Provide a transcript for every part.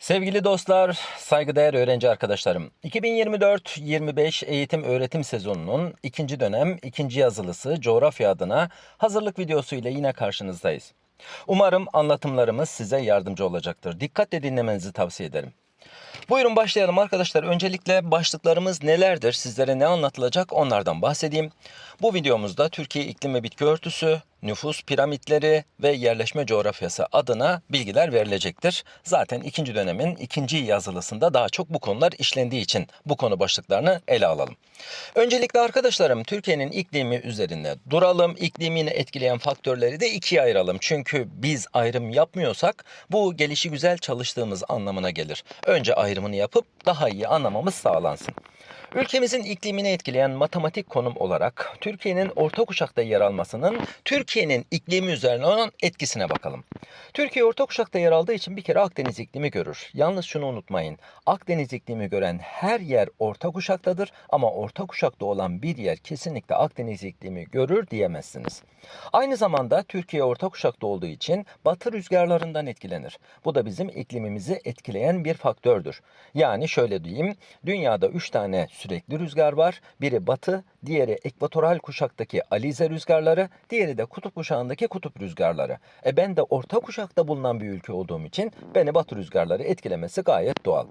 Sevgili dostlar, saygıdeğer öğrenci arkadaşlarım. 2024-25 eğitim öğretim sezonunun ikinci dönem ikinci yazılısı coğrafya adına hazırlık videosu ile yine karşınızdayız. Umarım anlatımlarımız size yardımcı olacaktır. Dikkatle dinlemenizi tavsiye ederim. Buyurun başlayalım arkadaşlar. Öncelikle başlıklarımız nelerdir? Sizlere ne anlatılacak onlardan bahsedeyim. Bu videomuzda Türkiye iklim ve bitki örtüsü, nüfus piramitleri ve yerleşme coğrafyası adına bilgiler verilecektir. Zaten ikinci dönemin ikinci yazılısında daha çok bu konular işlendiği için bu konu başlıklarını ele alalım. Öncelikle arkadaşlarım Türkiye'nin iklimi üzerinde duralım. İklimini etkileyen faktörleri de ikiye ayıralım. Çünkü biz ayrım yapmıyorsak bu gelişi güzel çalıştığımız anlamına gelir. Önce ayrımını yapıp daha iyi anlamamız sağlansın. Ülkemizin iklimini etkileyen matematik konum olarak Türkiye'nin orta kuşakta yer almasının Türkiye'nin iklimi üzerine olan etkisine bakalım. Türkiye orta kuşakta yer aldığı için bir kere Akdeniz iklimi görür. Yalnız şunu unutmayın. Akdeniz iklimi gören her yer orta kuşaktadır ama orta kuşakta olan bir yer kesinlikle Akdeniz iklimi görür diyemezsiniz. Aynı zamanda Türkiye orta kuşakta olduğu için batı rüzgarlarından etkilenir. Bu da bizim iklimimizi etkileyen bir faktördür. Yani şöyle diyeyim, dünyada 3 tane sürekli rüzgar var. Biri batı, diğeri ekvatoral kuşaktaki alize rüzgarları, diğeri de kutup kuşağındaki kutup rüzgarları. E ben de orta kuşakta bulunan bir ülke olduğum için beni batı rüzgarları etkilemesi gayet doğal.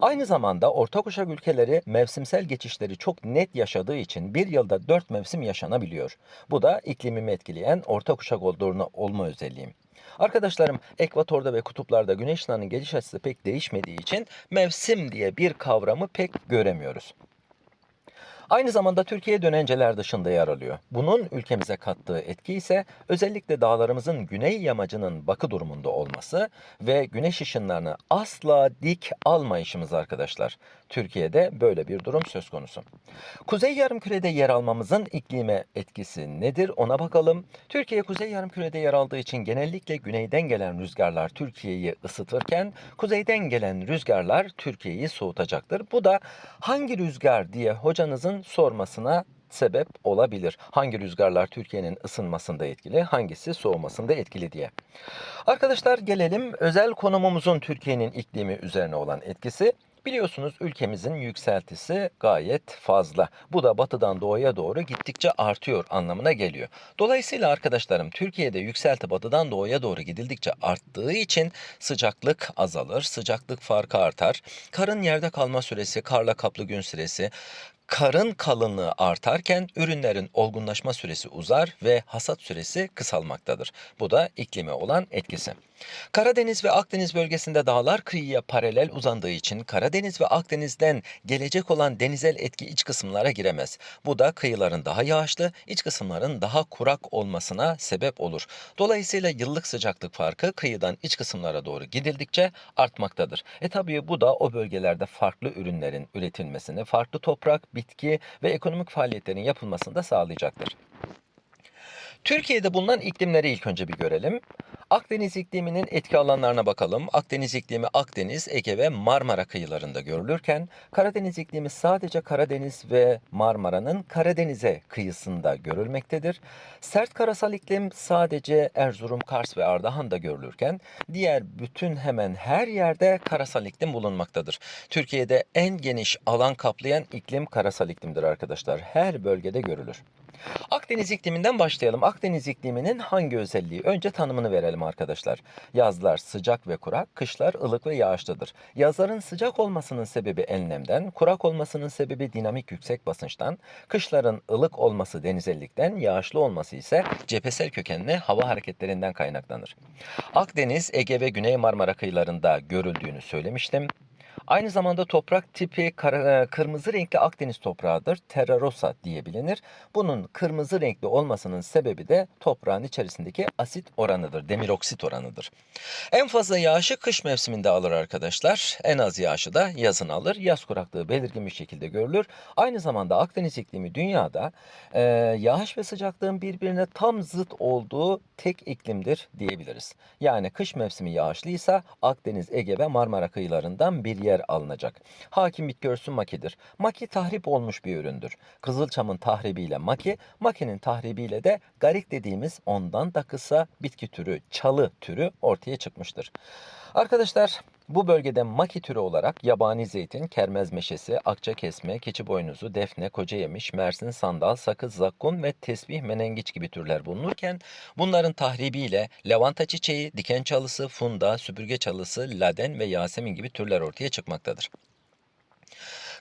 Aynı zamanda orta kuşak ülkeleri mevsimsel geçişleri çok net yaşadığı için bir yılda 4 mevsim yaşanabiliyor. Bu da iklimimi etkileyen orta kuşak olduğunu olma özelliğim. Arkadaşlarım ekvatorda ve kutuplarda güneş ışınlarının geliş açısı pek değişmediği için mevsim diye bir kavramı pek göremiyoruz. Aynı zamanda Türkiye dönenceler dışında yer alıyor. Bunun ülkemize kattığı etki ise özellikle dağlarımızın güney yamacının bakı durumunda olması ve güneş ışınlarını asla dik almayışımız arkadaşlar. Türkiye'de böyle bir durum söz konusu. Kuzey yarımkürede yer almamızın iklime etkisi nedir ona bakalım. Türkiye kuzey yarımkürede yer aldığı için genellikle güneyden gelen rüzgarlar Türkiye'yi ısıtırken kuzeyden gelen rüzgarlar Türkiye'yi soğutacaktır. Bu da hangi rüzgar diye hocanızın sormasına sebep olabilir. Hangi rüzgarlar Türkiye'nin ısınmasında etkili, hangisi soğumasında etkili diye. Arkadaşlar gelelim özel konumumuzun Türkiye'nin iklimi üzerine olan etkisi. Biliyorsunuz ülkemizin yükseltisi gayet fazla. Bu da batıdan doğuya doğru gittikçe artıyor anlamına geliyor. Dolayısıyla arkadaşlarım Türkiye'de yükselti batıdan doğuya doğru gidildikçe arttığı için sıcaklık azalır, sıcaklık farkı artar. Karın yerde kalma süresi, karla kaplı gün süresi, karın kalınlığı artarken ürünlerin olgunlaşma süresi uzar ve hasat süresi kısalmaktadır. Bu da iklime olan etkisi. Karadeniz ve Akdeniz bölgesinde dağlar kıyıya paralel uzandığı için Karadeniz ve Akdeniz'den gelecek olan denizel etki iç kısımlara giremez. Bu da kıyıların daha yağışlı, iç kısımların daha kurak olmasına sebep olur. Dolayısıyla yıllık sıcaklık farkı kıyıdan iç kısımlara doğru gidildikçe artmaktadır. E tabii bu da o bölgelerde farklı ürünlerin üretilmesini, farklı toprak, bitki ve ekonomik faaliyetlerin yapılmasını da sağlayacaktır. Türkiye'de bulunan iklimleri ilk önce bir görelim. Akdeniz ikliminin etki alanlarına bakalım. Akdeniz iklimi Akdeniz, Ege ve Marmara kıyılarında görülürken Karadeniz iklimi sadece Karadeniz ve Marmara'nın Karadeniz'e kıyısında görülmektedir. Sert karasal iklim sadece Erzurum, Kars ve Ardahan'da görülürken diğer bütün hemen her yerde karasal iklim bulunmaktadır. Türkiye'de en geniş alan kaplayan iklim karasal iklimdir arkadaşlar. Her bölgede görülür. Akdeniz ikliminden başlayalım. Akdeniz ikliminin hangi özelliği? Önce tanımını verelim arkadaşlar. Yazlar sıcak ve kurak, kışlar ılık ve yağışlıdır. Yazların sıcak olmasının sebebi enlemden, kurak olmasının sebebi dinamik yüksek basınçtan, kışların ılık olması denizellikten, yağışlı olması ise cephesel kökenli hava hareketlerinden kaynaklanır. Akdeniz, Ege ve Güney Marmara kıyılarında görüldüğünü söylemiştim. Aynı zamanda toprak tipi kara- e, kırmızı renkli Akdeniz toprağıdır. Terra rossa diye bilinir. Bunun kırmızı renkli olmasının sebebi de toprağın içerisindeki asit oranıdır. Demir oksit oranıdır. En fazla yağışı kış mevsiminde alır arkadaşlar. En az yağışı da yazın alır. Yaz kuraklığı belirgin bir şekilde görülür. Aynı zamanda Akdeniz iklimi dünyada e, yağış ve sıcaklığın birbirine tam zıt olduğu tek iklimdir diyebiliriz. Yani kış mevsimi yağışlıysa Akdeniz, Ege ve Marmara kıyılarından bir yer alınacak. Hakim bitki örtüsü makidir. Maki tahrip olmuş bir üründür. Kızılçamın tahribiyle maki, makinin tahribiyle de garik dediğimiz ondan da kısa bitki türü, çalı türü ortaya çıkmıştır. Arkadaşlar Bu bölgede maki türü olarak yabani zeytin, kermez meşesi, akça kesme, keçi boynuzu, defne, koca yemiş, mersin, sandal, sakız, zakkum ve tesbih, menengiç gibi türler bulunurken bunların tahribiyle lavanta çiçeği, diken çalısı, funda, süpürge çalısı, laden ve yasemin gibi türler ortaya çıkmaktadır.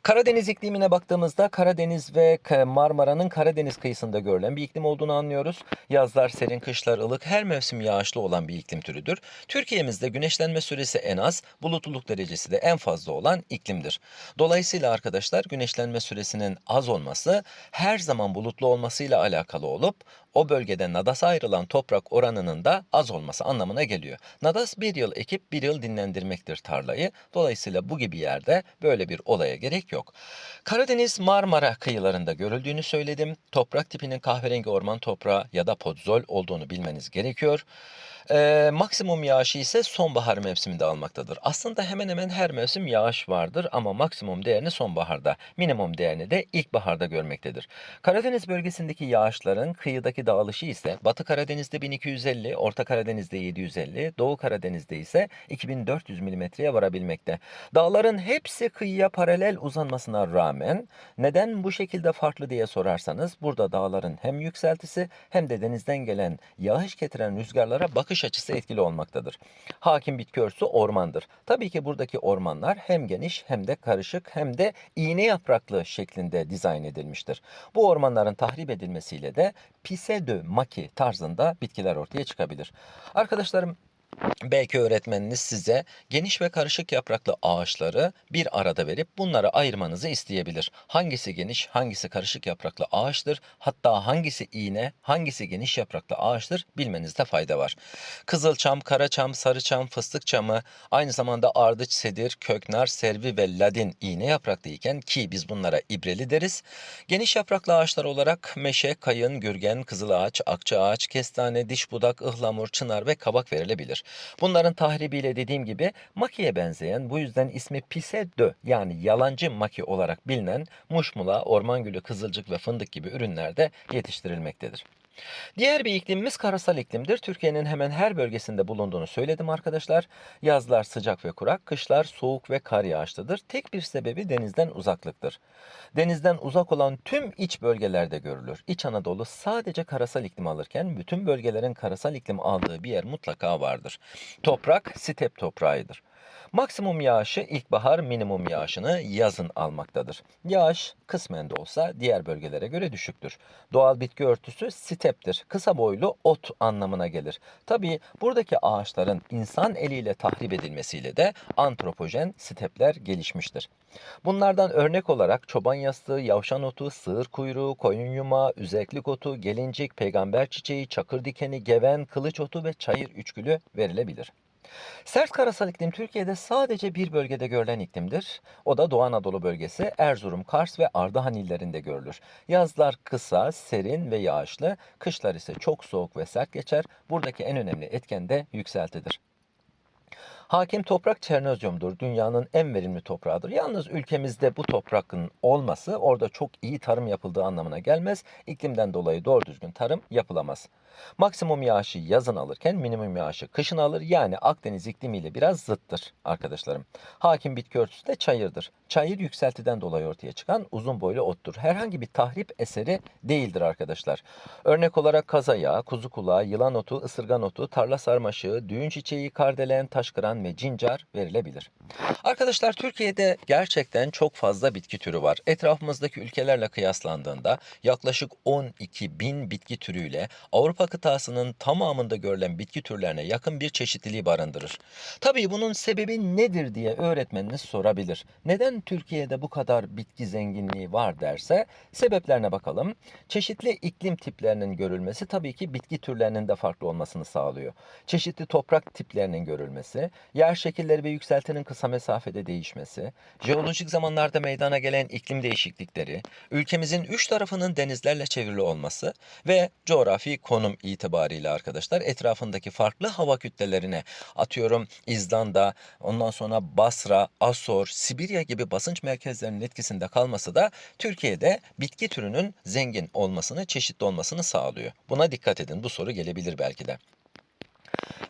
Karadeniz iklimine baktığımızda Karadeniz ve Marmara'nın Karadeniz kıyısında görülen bir iklim olduğunu anlıyoruz. Yazlar serin, kışlar ılık, her mevsim yağışlı olan bir iklim türüdür. Türkiye'mizde güneşlenme süresi en az, bulutluluk derecesi de en fazla olan iklimdir. Dolayısıyla arkadaşlar güneşlenme süresinin az olması her zaman bulutlu olmasıyla alakalı olup o bölgede nadasa ayrılan toprak oranının da az olması anlamına geliyor. Nadas bir yıl ekip bir yıl dinlendirmektir tarlayı. Dolayısıyla bu gibi yerde böyle bir olaya gerek yok. Karadeniz Marmara kıyılarında görüldüğünü söyledim. Toprak tipinin kahverengi orman toprağı ya da podzol olduğunu bilmeniz gerekiyor. Ee, maksimum yağışı ise sonbahar mevsiminde almaktadır. Aslında hemen hemen her mevsim yağış vardır ama maksimum değerini sonbaharda, minimum değerini de ilkbaharda görmektedir. Karadeniz bölgesindeki yağışların kıyıdaki dağılışı ise Batı Karadeniz'de 1250, Orta Karadeniz'de 750, Doğu Karadeniz'de ise 2400 milimetreye varabilmekte. Dağların hepsi kıyıya paralel uzanmasına rağmen neden bu şekilde farklı diye sorarsanız burada dağların hem yükseltisi hem de denizden gelen yağış getiren rüzgarlara bakış açısı etkili olmaktadır. Hakim bitki örtüsü ormandır. Tabii ki buradaki ormanlar hem geniş hem de karışık hem de iğne yapraklı şeklinde dizayn edilmiştir. Bu ormanların tahrip edilmesiyle de pseudo maki tarzında bitkiler ortaya çıkabilir. Arkadaşlarım Belki öğretmeniniz size geniş ve karışık yapraklı ağaçları bir arada verip bunları ayırmanızı isteyebilir. Hangisi geniş, hangisi karışık yapraklı ağaçtır, hatta hangisi iğne, hangisi geniş yapraklı ağaçtır bilmenizde fayda var. Kızılçam, karaçam, sarıçam, fıstık çamı, aynı zamanda ardıç, sedir, köknar, servi ve ladin iğne yapraklı iken ki biz bunlara ibreli deriz. Geniş yapraklı ağaçlar olarak meşe, kayın, gürgen, kızıl ağaç, akça ağaç, kestane, diş budak, ıhlamur, çınar ve kabak verilebilir. Bunların tahribiyle dediğim gibi makiye benzeyen bu yüzden ismi pisedö yani yalancı maki olarak bilinen muşmula, orman gülü, kızılcık ve fındık gibi ürünlerde yetiştirilmektedir. Diğer bir iklimimiz karasal iklimdir. Türkiye'nin hemen her bölgesinde bulunduğunu söyledim arkadaşlar. Yazlar sıcak ve kurak, kışlar soğuk ve kar yağışlıdır. Tek bir sebebi denizden uzaklıktır. Denizden uzak olan tüm iç bölgelerde görülür. İç Anadolu sadece karasal iklim alırken bütün bölgelerin karasal iklim aldığı bir yer mutlaka vardır. Toprak step toprağıdır. Maksimum yağışı ilkbahar, minimum yağışını yazın almaktadır. Yağış kısmen de olsa diğer bölgelere göre düşüktür. Doğal bitki örtüsü steptir. Kısa boylu ot anlamına gelir. Tabii buradaki ağaçların insan eliyle tahrip edilmesiyle de antropojen stepler gelişmiştir. Bunlardan örnek olarak çoban yastığı, yavşan otu, sığır kuyruğu, koyun yumağı, üzeklik otu, gelincik, peygamber çiçeği, çakır dikeni, geven, kılıç otu ve çayır üçgülü verilebilir. Sert karasal iklim Türkiye'de sadece bir bölgede görülen iklimdir. O da Doğu Anadolu bölgesi Erzurum, Kars ve Ardahan illerinde görülür. Yazlar kısa, serin ve yağışlı, kışlar ise çok soğuk ve sert geçer. Buradaki en önemli etken de yükseltidir. Hakim toprak çernozyumdur. Dünyanın en verimli toprağıdır. Yalnız ülkemizde bu toprakın olması orada çok iyi tarım yapıldığı anlamına gelmez. İklimden dolayı doğru düzgün tarım yapılamaz. Maksimum yağışı yazın alırken minimum yağışı kışın alır. Yani Akdeniz iklimiyle biraz zıttır arkadaşlarım. Hakim bitki örtüsü de çayırdır. Çayır yükseltiden dolayı ortaya çıkan uzun boylu ottur. Herhangi bir tahrip eseri değildir arkadaşlar. Örnek olarak kaza yağı, kuzu kulağı, yılan otu, ısırgan otu, tarla sarmaşığı, düğün çiçeği, kardelen, taşkıran ve cincar verilebilir. Arkadaşlar Türkiye'de gerçekten çok fazla bitki türü var. Etrafımızdaki ülkelerle kıyaslandığında yaklaşık 12 bin bitki türüyle Avrupa kıtasının tamamında görülen bitki türlerine yakın bir çeşitliliği barındırır. Tabii bunun sebebi nedir diye öğretmeniniz sorabilir. Neden Türkiye'de bu kadar bitki zenginliği var derse sebeplerine bakalım. Çeşitli iklim tiplerinin görülmesi tabii ki bitki türlerinin de farklı olmasını sağlıyor. Çeşitli toprak tiplerinin görülmesi, yer şekilleri ve yükseltinin kısa mesafede değişmesi, jeolojik zamanlarda meydana gelen iklim değişiklikleri, ülkemizin üç tarafının denizlerle çevrili olması ve coğrafi konum itibariyle arkadaşlar etrafındaki farklı hava kütlelerine atıyorum İzlanda, ondan sonra Basra, Asor, Sibirya gibi basınç merkezlerinin etkisinde kalması da Türkiye'de bitki türünün zengin olmasını, çeşitli olmasını sağlıyor. Buna dikkat edin. Bu soru gelebilir belki de.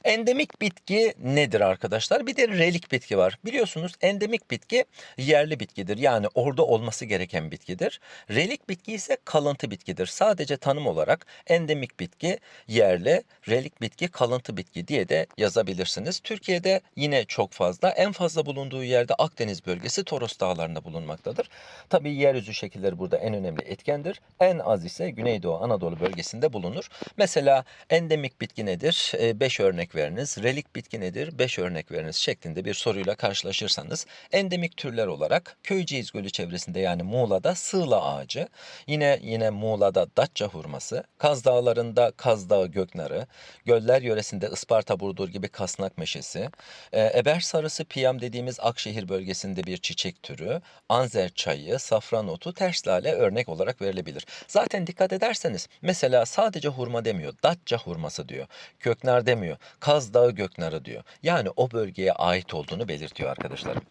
Endemik bitki nedir arkadaşlar? Bir de relik bitki var. Biliyorsunuz endemik bitki yerli bitkidir. Yani orada olması gereken bitkidir. Relik bitki ise kalıntı bitkidir. Sadece tanım olarak endemik bitki yerli, relik bitki kalıntı bitki diye de yazabilirsiniz. Türkiye'de yine çok fazla. En fazla bulunduğu yerde Akdeniz bölgesi Toros Dağları'nda bulunmaktadır. Tabii yeryüzü şekilleri burada en önemli etkendir. En az ise Güneydoğu Anadolu bölgesinde bulunur. Mesela endemik bitki nedir? 5 örnek veriniz. Relik bitki nedir? 5 örnek veriniz şeklinde bir soruyla karşılaşırsanız endemik türler olarak Köyceğiz Gölü çevresinde yani Muğla'da sığla ağacı, yine yine Muğla'da Datça hurması, Kaz Dağları'nda Kaz Dağı göknarı, göller yöresinde Isparta burdur gibi kasnak meşesi, e, eber sarısı piyam dediğimiz Akşehir bölgesinde bir çiçek türü, anzer çayı, safran otu, ters lale örnek olarak verilebilir. Zaten dikkat ederseniz mesela sadece hurma demiyor, Datça hurması diyor. Köknar demiyor, Kaz Dağı göknarı diyor. Yani o bölgeye ait olduğunu belirtiyor arkadaşlarım.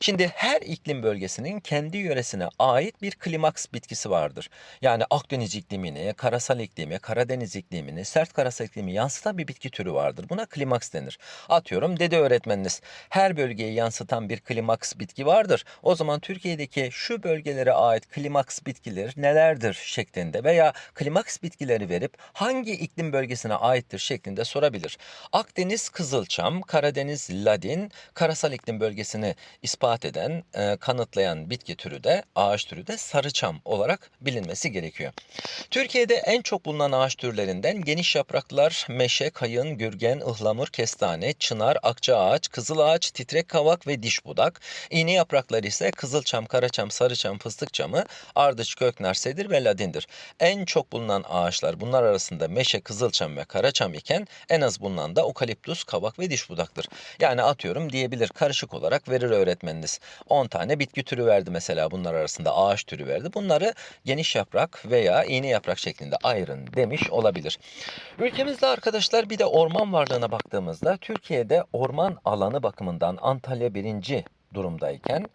Şimdi her iklim bölgesinin kendi yöresine ait bir klimaks bitkisi vardır. Yani Akdeniz iklimini, karasal iklimi, Karadeniz iklimini, sert karasal iklimi yansıtan bir bitki türü vardır. Buna klimaks denir. Atıyorum dede öğretmeniniz her bölgeyi yansıtan bir klimaks bitki vardır. O zaman Türkiye'deki şu bölgelere ait klimaks bitkiler nelerdir şeklinde veya klimaks bitkileri verip hangi iklim bölgesine aittir şeklinde sorabilir. Akdeniz kızılçam, Karadeniz ladin, karasal iklim bölgesini ispat eden, e, kanıtlayan bitki türü de ağaç türü de sarıçam olarak bilinmesi gerekiyor. Türkiye'de en çok bulunan ağaç türlerinden geniş yapraklılar meşe, kayın, gürgen, ıhlamur, kestane, çınar, akçaağaç, kızıl ağaç, titrek kavak ve diş budak. İğne yaprakları ise kızılçam, karaçam, sarıçam, fıstık çamı, ardıç, köknar, sedir ve ladindir. En çok bulunan ağaçlar bunlar arasında meşe, kızılçam ve karaçam iken en az bulunan da okaliptus, kavak ve diş budaktır. Yani atıyorum diyebilir karışık olarak verir öğretmeniniz. 10 tane bitki türü verdi mesela bunlar arasında ağaç türü verdi. Bunları geniş yaprak veya iğne yaprak şeklinde ayırın demiş olabilir. Ülkemizde arkadaşlar bir de orman varlığına baktığımızda Türkiye'de orman alanı bakımından Antalya birinci durumdayken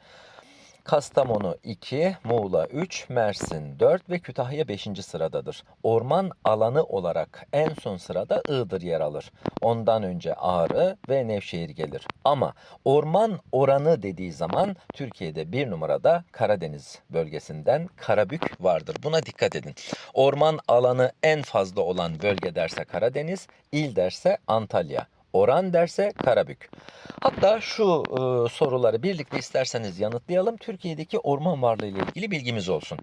Kastamonu 2, Muğla 3, Mersin 4 ve Kütahya 5. sıradadır. Orman alanı olarak en son sırada Iğdır yer alır. Ondan önce Ağrı ve Nevşehir gelir. Ama orman oranı dediği zaman Türkiye'de bir numarada Karadeniz bölgesinden Karabük vardır. Buna dikkat edin. Orman alanı en fazla olan bölge derse Karadeniz, il derse Antalya. Oran derse Karabük. Hatta şu e, soruları birlikte isterseniz yanıtlayalım. Türkiye'deki orman varlığı ile ilgili bilgimiz olsun.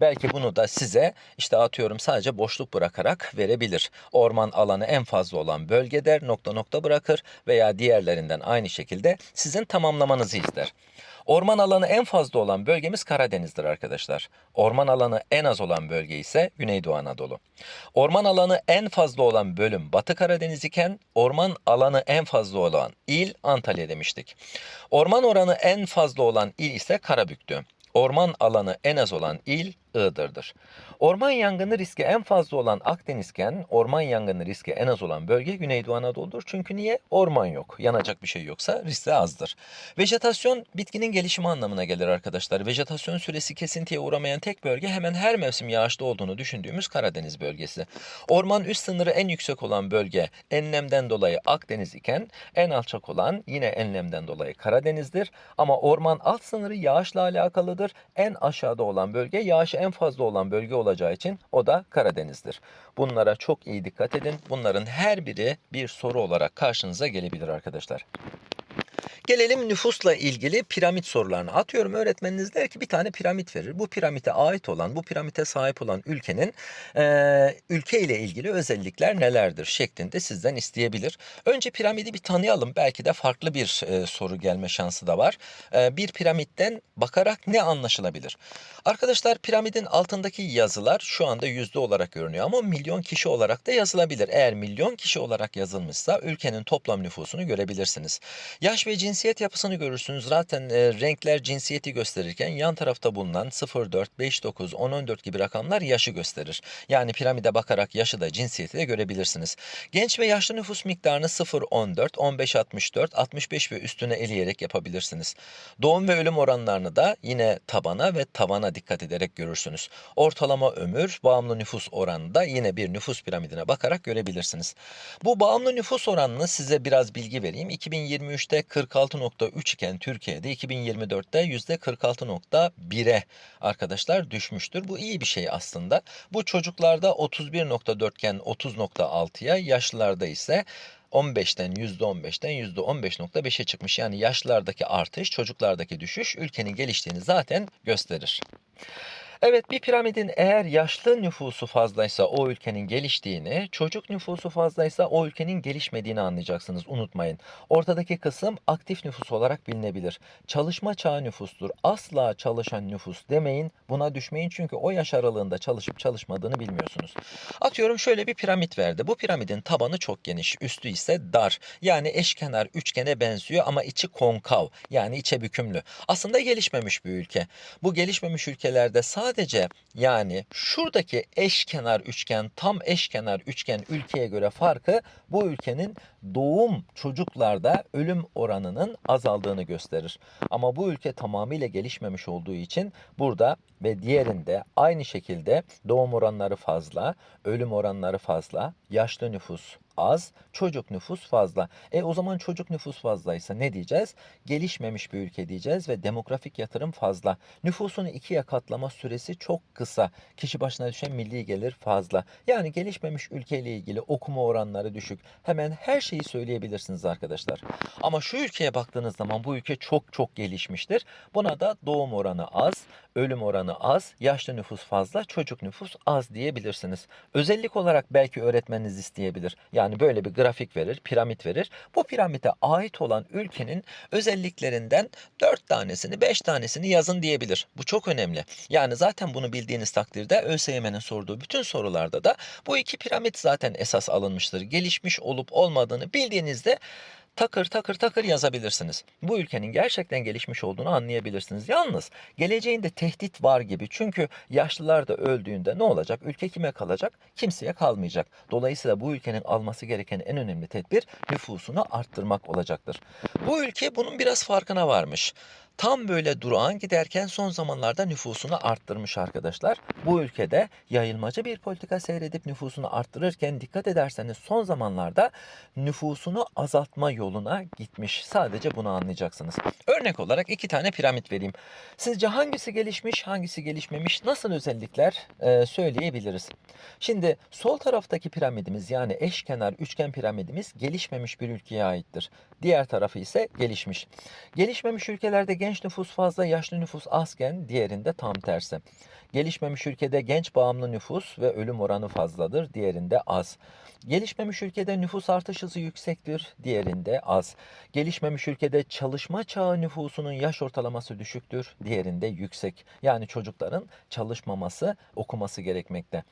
Belki bunu da size işte atıyorum sadece boşluk bırakarak verebilir. Orman alanı en fazla olan bölge der nokta nokta bırakır veya diğerlerinden aynı şekilde sizin tamamlamanızı ister. Orman alanı en fazla olan bölgemiz Karadeniz'dir arkadaşlar. Orman alanı en az olan bölge ise Güneydoğu Anadolu. Orman alanı en fazla olan bölüm Batı Karadeniz iken orman alanı en fazla olan il Antalya demiştik. Orman oranı en fazla olan il ise Karabük'tü. Orman alanı en az olan il Iğdır'dır. Orman yangını riski en fazla olan Akdenizken orman yangını riski en az olan bölge Güneydoğu Anadolu'dur. Çünkü niye? Orman yok. Yanacak bir şey yoksa riski azdır. Vejetasyon bitkinin gelişimi anlamına gelir arkadaşlar. Vejetasyon süresi kesintiye uğramayan tek bölge hemen her mevsim yağışlı olduğunu düşündüğümüz Karadeniz bölgesi. Orman üst sınırı en yüksek olan bölge enlemden dolayı Akdeniz iken en alçak olan yine enlemden dolayı Karadeniz'dir. Ama orman alt sınırı yağışla alakalıdır. En aşağıda olan bölge yağış en fazla olan bölge olacağı için o da Karadeniz'dir. Bunlara çok iyi dikkat edin. Bunların her biri bir soru olarak karşınıza gelebilir arkadaşlar. Gelelim nüfusla ilgili piramit sorularına. Atıyorum öğretmeniniz der ki bir tane piramit verir. Bu piramite ait olan, bu piramite sahip olan ülkenin e, ülke ile ilgili özellikler nelerdir şeklinde sizden isteyebilir. Önce piramidi bir tanıyalım. Belki de farklı bir e, soru gelme şansı da var. E, bir piramitten bakarak ne anlaşılabilir? Arkadaşlar piramidin altındaki yazılar şu anda yüzde olarak görünüyor ama milyon kişi olarak da yazılabilir. Eğer milyon kişi olarak yazılmışsa ülkenin toplam nüfusunu görebilirsiniz. Yaş ve cinsiyet yapısını görürsünüz. Zaten e, renkler cinsiyeti gösterirken yan tarafta bulunan 0, 4, 5, 9, 10, 14 gibi rakamlar yaşı gösterir. Yani piramide bakarak yaşı da cinsiyeti de görebilirsiniz. Genç ve yaşlı nüfus miktarını 0, 14, 15, 64, 65 ve üstüne eleyerek yapabilirsiniz. Doğum ve ölüm oranlarını da yine tabana ve tavana dikkat ederek görürsünüz. Ortalama ömür, bağımlı nüfus oranı da yine bir nüfus piramidine bakarak görebilirsiniz. Bu bağımlı nüfus oranını size biraz bilgi vereyim. 2023'te 46.3 iken Türkiye'de 2024'te %46.1'e arkadaşlar düşmüştür. Bu iyi bir şey aslında. Bu çocuklarda 31.4 iken 30.6'ya, yaşlılarda ise 15'ten %15'ten %15.5'e çıkmış. Yani yaşlardaki artış, çocuklardaki düşüş ülkenin geliştiğini zaten gösterir. Evet bir piramidin eğer yaşlı nüfusu fazlaysa o ülkenin geliştiğini, çocuk nüfusu fazlaysa o ülkenin gelişmediğini anlayacaksınız unutmayın. Ortadaki kısım aktif nüfus olarak bilinebilir. Çalışma çağı nüfustur. Asla çalışan nüfus demeyin. Buna düşmeyin çünkü o yaş aralığında çalışıp çalışmadığını bilmiyorsunuz. Atıyorum şöyle bir piramit verdi. Bu piramidin tabanı çok geniş, üstü ise dar. Yani eşkenar üçgene benziyor ama içi konkav yani içe bükümlü. Aslında gelişmemiş bir ülke. Bu gelişmemiş ülkelerde sadece yani şuradaki eşkenar üçgen tam eşkenar üçgen ülkeye göre farkı bu ülkenin doğum çocuklarda ölüm oranının azaldığını gösterir. Ama bu ülke tamamıyla gelişmemiş olduğu için burada ve diğerinde aynı şekilde doğum oranları fazla, ölüm oranları fazla, yaşlı nüfus az, çocuk nüfus fazla. E o zaman çocuk nüfus fazlaysa ne diyeceğiz? Gelişmemiş bir ülke diyeceğiz ve demografik yatırım fazla. Nüfusunu ikiye katlama süresi çok kısa. Kişi başına düşen milli gelir fazla. Yani gelişmemiş ülkeyle ilgili okuma oranları düşük. Hemen her şeyi söyleyebilirsiniz arkadaşlar. Ama şu ülkeye baktığınız zaman bu ülke çok çok gelişmiştir. Buna da doğum oranı az, ölüm oranı az, yaşlı nüfus fazla, çocuk nüfus az diyebilirsiniz. Özellik olarak belki öğretmeniniz isteyebilir. Yani böyle bir grafik verir, piramit verir. Bu piramite ait olan ülkenin özelliklerinden 4 tanesini, 5 tanesini yazın diyebilir. Bu çok önemli. Yani zaten bunu bildiğiniz takdirde ÖSYM'nin sorduğu bütün sorularda da bu iki piramit zaten esas alınmıştır. Gelişmiş olup olmadığını bildiğinizde takır takır takır yazabilirsiniz. Bu ülkenin gerçekten gelişmiş olduğunu anlayabilirsiniz. Yalnız geleceğinde tehdit var gibi. Çünkü yaşlılar da öldüğünde ne olacak? Ülke kime kalacak? Kimseye kalmayacak. Dolayısıyla bu ülkenin alması gereken en önemli tedbir nüfusunu arttırmak olacaktır. Bu ülke bunun biraz farkına varmış. Tam böyle durağan giderken son zamanlarda nüfusunu arttırmış arkadaşlar. Bu ülkede yayılmacı bir politika seyredip nüfusunu arttırırken dikkat ederseniz son zamanlarda nüfusunu azaltma yoluna gitmiş. Sadece bunu anlayacaksınız. Örnek olarak iki tane piramit vereyim. Sizce hangisi gelişmiş, hangisi gelişmemiş, nasıl özellikler e, söyleyebiliriz? Şimdi sol taraftaki piramidimiz yani eşkenar üçgen piramidimiz gelişmemiş bir ülkeye aittir. Diğer tarafı ise gelişmiş. Gelişmemiş ülkelerde genç nüfus fazla, yaşlı nüfus azken diğerinde tam tersi. Gelişmemiş ülkede genç bağımlı nüfus ve ölüm oranı fazladır, diğerinde az. Gelişmemiş ülkede nüfus artış hızı yüksektir, diğerinde az. Gelişmemiş ülkede çalışma çağı nüfusunun yaş ortalaması düşüktür, diğerinde yüksek. Yani çocukların çalışmaması, okuması gerekmekte.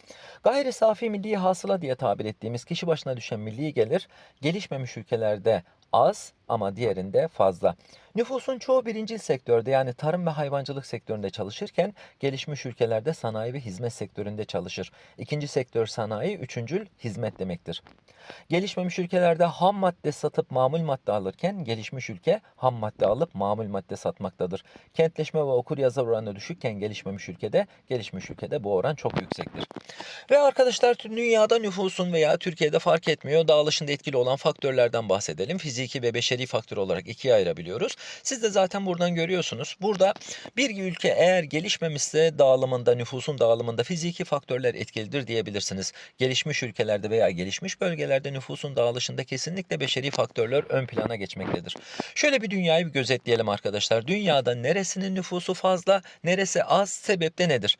Gayri safi milli hasıla diye tabir ettiğimiz kişi başına düşen milli gelir gelişmemiş ülkelerde az ama diğerinde fazla. Nüfusun çoğu birincil sektörde yani tarım ve hayvancılık sektöründe çalışırken gelişmiş ülkelerde sanayi ve hizmet sektöründe çalışır. İkinci sektör sanayi, üçüncül hizmet demektir. Gelişmemiş ülkelerde ham madde satıp mamul madde alırken gelişmiş ülke ham madde alıp mamul madde satmaktadır. Kentleşme ve okur yazar oranı düşükken gelişmemiş ülkede, gelişmiş ülkede bu oran çok yüksektir. Ve arkadaşlar dünyada nüfusun veya Türkiye'de fark etmiyor dağılışında etkili olan faktörlerden bahsedelim. Fiziki ve beşeri faktör olarak ikiye ayırabiliyoruz. Siz de zaten buradan görüyorsunuz. Burada bir ülke eğer gelişmemişse dağılımında, nüfusun dağılımında fiziki faktörler etkilidir diyebilirsiniz. Gelişmiş ülkelerde veya gelişmiş bölgelerde nüfusun dağılışında kesinlikle beşeri faktörler ön plana geçmektedir. Şöyle bir dünyayı bir gözetleyelim arkadaşlar. Dünyada neresinin nüfusu fazla, neresi az, sebep de nedir?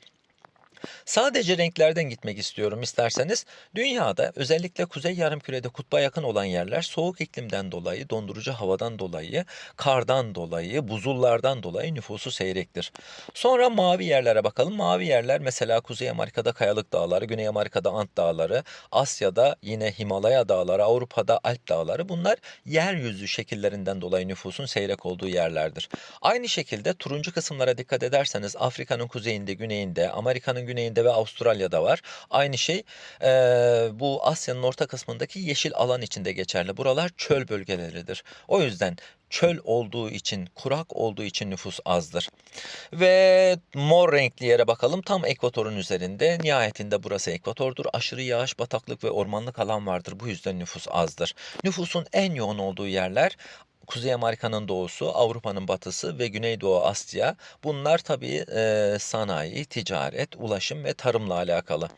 Sadece renklerden gitmek istiyorum isterseniz. Dünyada özellikle kuzey yarımkürede kutba yakın olan yerler soğuk iklimden dolayı, dondurucu havadan dolayı, kardan dolayı, buzullardan dolayı nüfusu seyrektir. Sonra mavi yerlere bakalım. Mavi yerler mesela Kuzey Amerika'da Kayalık Dağları, Güney Amerika'da Ant Dağları, Asya'da yine Himalaya Dağları, Avrupa'da Alp Dağları. Bunlar yeryüzü şekillerinden dolayı nüfusun seyrek olduğu yerlerdir. Aynı şekilde turuncu kısımlara dikkat ederseniz Afrika'nın kuzeyinde, güneyinde, Amerika'nın güneyinde ve Avustralya'da var. Aynı şey eee, bu Asya'nın orta kısmındaki yeşil alan içinde geçerli. Buralar çöl bölgeleridir. O yüzden çöl olduğu için, kurak olduğu için nüfus azdır. Ve mor renkli yere bakalım. Tam ekvatorun üzerinde. Nihayetinde burası ekvatordur. Aşırı yağış, bataklık ve ormanlık alan vardır. Bu yüzden nüfus azdır. Nüfusun en yoğun olduğu yerler Kuzey Amerika'nın doğusu, Avrupa'nın batısı ve Güneydoğu Asya. Bunlar tabii e, sanayi, ticaret, ulaşım ve tarımla alakalı.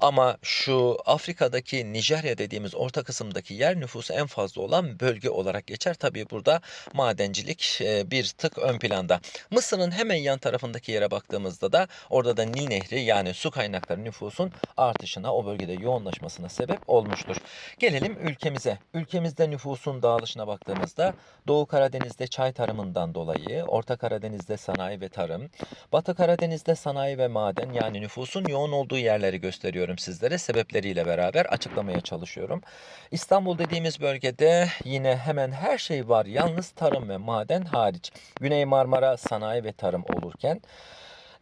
Ama şu Afrika'daki Nijerya dediğimiz orta kısımdaki yer nüfusu en fazla olan bölge olarak geçer. Tabii burada madencilik e, bir tık ön planda. Mısır'ın hemen yan tarafındaki yere baktığımızda da orada da Nil Nehri yani su kaynakları nüfusun artışına, o bölgede yoğunlaşmasına sebep olmuştur. Gelelim ülkemize. Ülkemizde nüfusun dağılışına baktığımızda Doğu Karadeniz'de çay tarımından dolayı, Orta Karadeniz'de sanayi ve tarım, Batı Karadeniz'de sanayi ve maden yani nüfusun yoğun olduğu yerleri gösteriyorum sizlere sebepleriyle beraber açıklamaya çalışıyorum. İstanbul dediğimiz bölgede yine hemen her şey var yalnız tarım ve maden hariç. Güney Marmara sanayi ve tarım olurken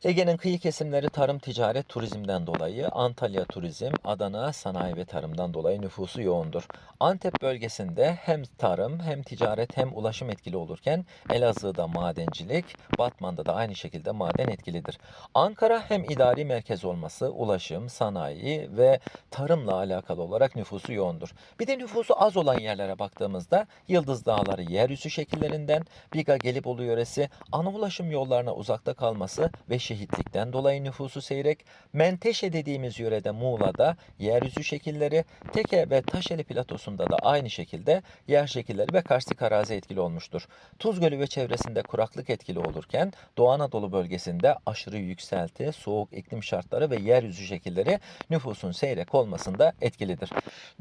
Ege'nin kıyı kesimleri tarım, ticaret, turizmden dolayı, Antalya turizm, Adana sanayi ve tarımdan dolayı nüfusu yoğundur. Antep bölgesinde hem tarım hem ticaret hem ulaşım etkili olurken Elazığ'da madencilik, Batman'da da aynı şekilde maden etkilidir. Ankara hem idari merkez olması, ulaşım, sanayi ve tarımla alakalı olarak nüfusu yoğundur. Bir de nüfusu az olan yerlere baktığımızda Yıldız Dağları yeryüzü şekillerinden, Biga Gelibolu yöresi ana ulaşım yollarına uzakta kalması ve şehitlikten dolayı nüfusu seyrek, Menteşe dediğimiz yörede Muğla'da yeryüzü şekilleri, Teke ve Taşeli platosunda da aynı şekilde yer şekilleri ve karstik arazi etkili olmuştur. Tuz Gölü ve çevresinde kuraklık etkili olurken Doğu Anadolu bölgesinde aşırı yükselti, soğuk iklim şartları ve yeryüzü şekilleri nüfusun seyrek olmasında etkilidir.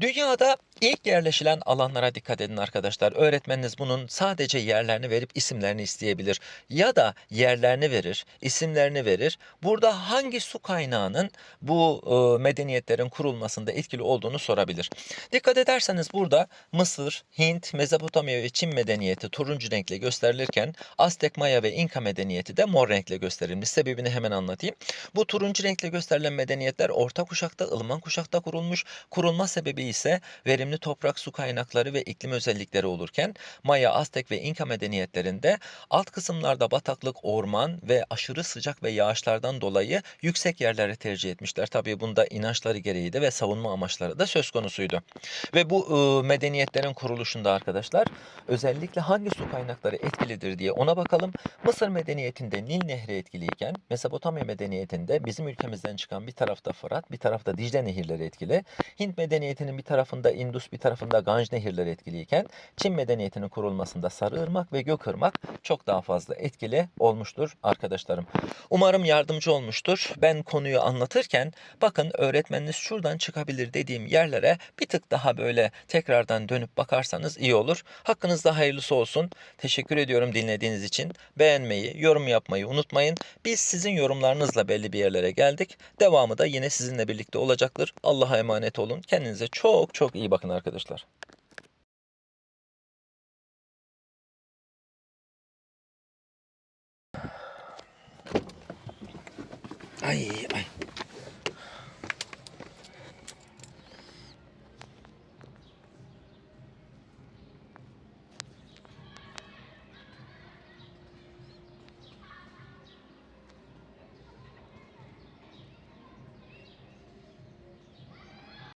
Dünyada ilk yerleşilen alanlara dikkat edin arkadaşlar. Öğretmeniniz bunun sadece yerlerini verip isimlerini isteyebilir. Ya da yerlerini verir, isimlerini verir. Burada hangi su kaynağının bu e, medeniyetlerin kurulmasında etkili olduğunu sorabilir. Dikkat ederseniz burada Mısır, Hint, Mezopotamya ve Çin medeniyeti turuncu renkle gösterilirken Aztek, Maya ve İnka medeniyeti de mor renkle gösterilmiş. Sebebini hemen anlatayım. Bu turuncu renkle gösterilen medeniyetler orta kuşakta, ılıman kuşakta kurulmuş. Kurulma sebebi ise verimli toprak, su kaynakları ve iklim özellikleri olurken Maya, Aztek ve İnka medeniyetlerinde alt kısımlarda bataklık, orman ve aşırı sıcak ve yağışlardan dolayı yüksek yerleri tercih etmişler. Tabii bunda inançları gereği de ve savunma amaçları da söz konusuydu. Ve bu e, medeniyetlerin kuruluşunda arkadaşlar özellikle hangi su kaynakları etkilidir diye ona bakalım. Mısır medeniyetinde Nil Nehri etkiliyken Mezopotamya medeniyetinde bizim ülkemizden çıkan bir tarafta Fırat, bir tarafta Dicle nehirleri etkili. Hint medeniyetinin bir tarafında Indus, bir tarafında Ganj nehirleri etkiliyken Çin medeniyetinin kurulmasında Sarıırmak ve Gökırmak çok daha fazla etkili olmuştur arkadaşlarım. Umarım yardımcı olmuştur. Ben konuyu anlatırken bakın öğretmeniniz şuradan çıkabilir dediğim yerlere bir tık daha böyle tekrardan dönüp bakarsanız iyi olur. Hakkınızda hayırlısı olsun. Teşekkür ediyorum dinlediğiniz için. Beğenmeyi, yorum yapmayı unutmayın. Biz sizin yorumlarınızla belli bir yerlere geldik. Devamı da yine sizinle birlikte olacaktır. Allah'a emanet olun. Kendinize çok çok iyi bakın arkadaşlar. 哎呀